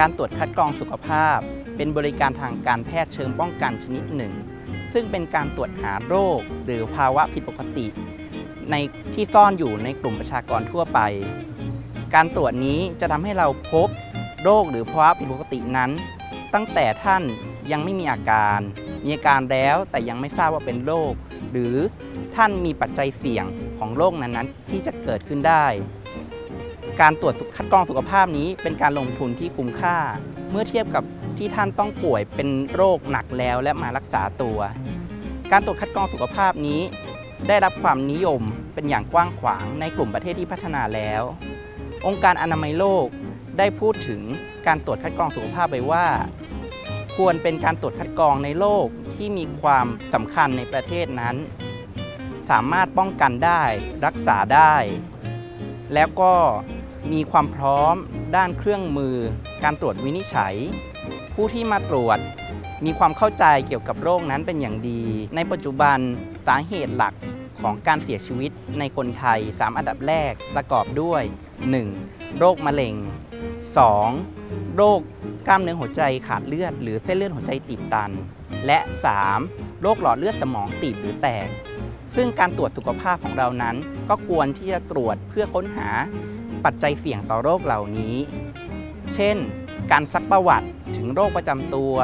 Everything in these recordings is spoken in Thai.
การตรวจคัดกรองสุขภาพ เป็นบริการทางการแพทย์เชิงป้องกันชนิดหนึ่ง ซึ่งเป็นการตรวจหาโรค หรือภาวะผิดปกติ ในที่ซ่อนอยู่ในกลุ่มประชากรทั่วไป การตรวจนี้จะทำให้เราพบโรคหรือภาวะผิดปกตินั้น ตั้งแต่ท่านยังไม่มีอาการ มีอาการแล้วแต่ยังไม่ทราบว่าเป็นโรค หรือท่านมีปัจจัยเสี่ยงของโรคนั้นๆ ที่จะเกิดขึ้นได้ การตรวจคัดกรองสุขภาพนี้เป็นการลงทุนที่คุ้มค่า เมื่อเทียบกับที่ท่านต้องป่วยเป็นโรคหนักแล้วและมารักษาตัว การตรวจคัดกรองสุขภาพนี้ ได้รับความนิยมเป็นอย่างกว้างขวางในกลุ่มประเทศที่พัฒนาแล้ว องค์การอนามัยโลกได้พูดถึงการตรวจคัดกรองสุขภาพไว้ว่า ควรเป็นการตรวจคัดกรองในโลกที่มีความสำคัญในประเทศนั้น สามารถป้องกันได้รักษาได้ แล้วก็ มีความพร้อมด้านเครื่องมือ การตรวจวินิจฉัย ผู้ที่มาตรวจ มีความเข้าใจเกี่ยวกับโรคนั้นเป็นอย่างดี ในปัจจุบันสาเหตุหลักของการเสียชีวิตในคนไทย 3 อันดับแรกประกอบด้วย 1. โรคมะเร็ง 2. โรคกล้ามเนื้อหัวใจขาดเลือด หรือเส้นเลือดหัวใจตีบตัน และ 3. โรคหลอดเลือดสมองตีบหรือแตก ซึ่งการตรวจสุขภาพของเรานั้น ก็ควรที่จะตรวจเพื่อค้นหา ปัจจัยเสี่ยงต่อโรคเหล่านี้ เช่น การซักประวัติถึงโรคประจำตัว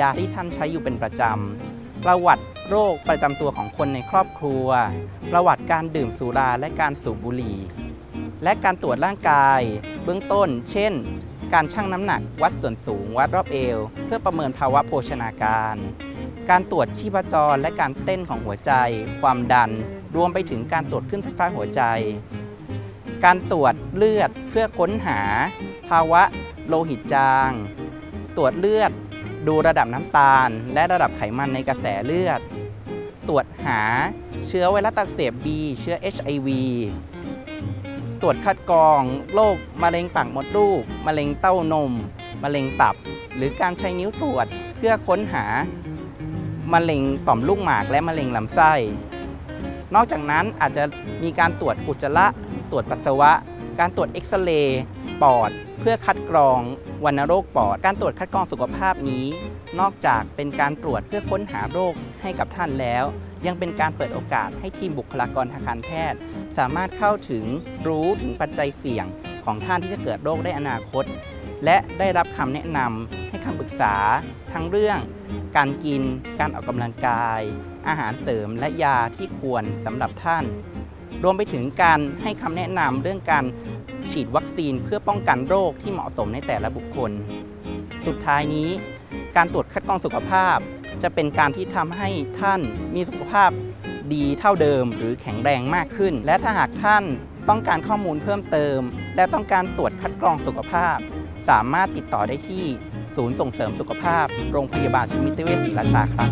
ยาที่ท่านใช้อยู่เป็นประจำ ประวัติโรคประจำตัวของคนในครอบครัว ประวัติการดื่มสุราและการสูบบุหรี่ และการตรวจร่างกายเบื้องต้น เช่น การชั่งน้ำหนัก วัดส่วนสูง วัดรอบเอว เพื่อประเมินภาวะโภชนาการ การตรวจชีพจรและการเต้นของหัวใจ ความดัน รวมไปถึงการตรวจคลื่นไฟฟ้าหัวใจ การตรวจเลือดเพื่อค้นหาภาวะโลหิตจาง ตรวจเลือดดูระดับน้ำตาล และระดับไขมันในกระแสเลือด ตรวจหาเชื้อไวรัสตับอักเสบ B เชื้อ HIV ตรวจคัดกรองโรคมะเร็งปากมดลูก มะเร็งเต้านม มะเร็งตับ หรือการใช้นิ้วตรวจเพื่อค้นหามะเร็งต่อมลูกหมากและมะเร็งลำไส้ นอกจากนั้นอาจจะมีการตรวจอุจจาระ ตรวจปัสสาวะ การตรวจเอ็กซเรย์ปอด เพื่อคัดกรองวัณโรคปอด การตรวจคัดกรองสุขภาพนี้ นอกจากเป็นการตรวจเพื่อค้นหาโรคให้กับท่านแล้ว ยังเป็นการเปิดโอกาสให้ทีมบุคลากรทางการแพทย์ สามารถเข้าถึงรู้ถึงปัจจัยเสี่ยงของท่านที่จะเกิดโรคได้อนาคต และได้รับคำแนะนำให้คำปรึกษา ทั้งเรื่อง การกิน การออกกำลังกาย อาหารเสริมและยาที่ควรสำหรับท่าน รวมไปถึงการให้คำแนะนำเรื่องการฉีดวัคซีนเพื่อป้องกันโรคที่เหมาะสมในแต่ละบุคคล สุดท้ายนี้ การตรวจคัดกรองสุขภาพ จะเป็นการที่ทำให้ท่านมีสุขภาพดีเท่าเดิมหรือแข็งแรงมากขึ้น และถ้าหากท่านต้องการข้อมูลเพิ่มเติม และต้องการตรวจคัดกรองสุขภาพ สามารถติดต่อได้ที่ศูนย์ส่งเสริมสุขภาพ โรงพยาบาลสมิติเวชศรีราชาครับ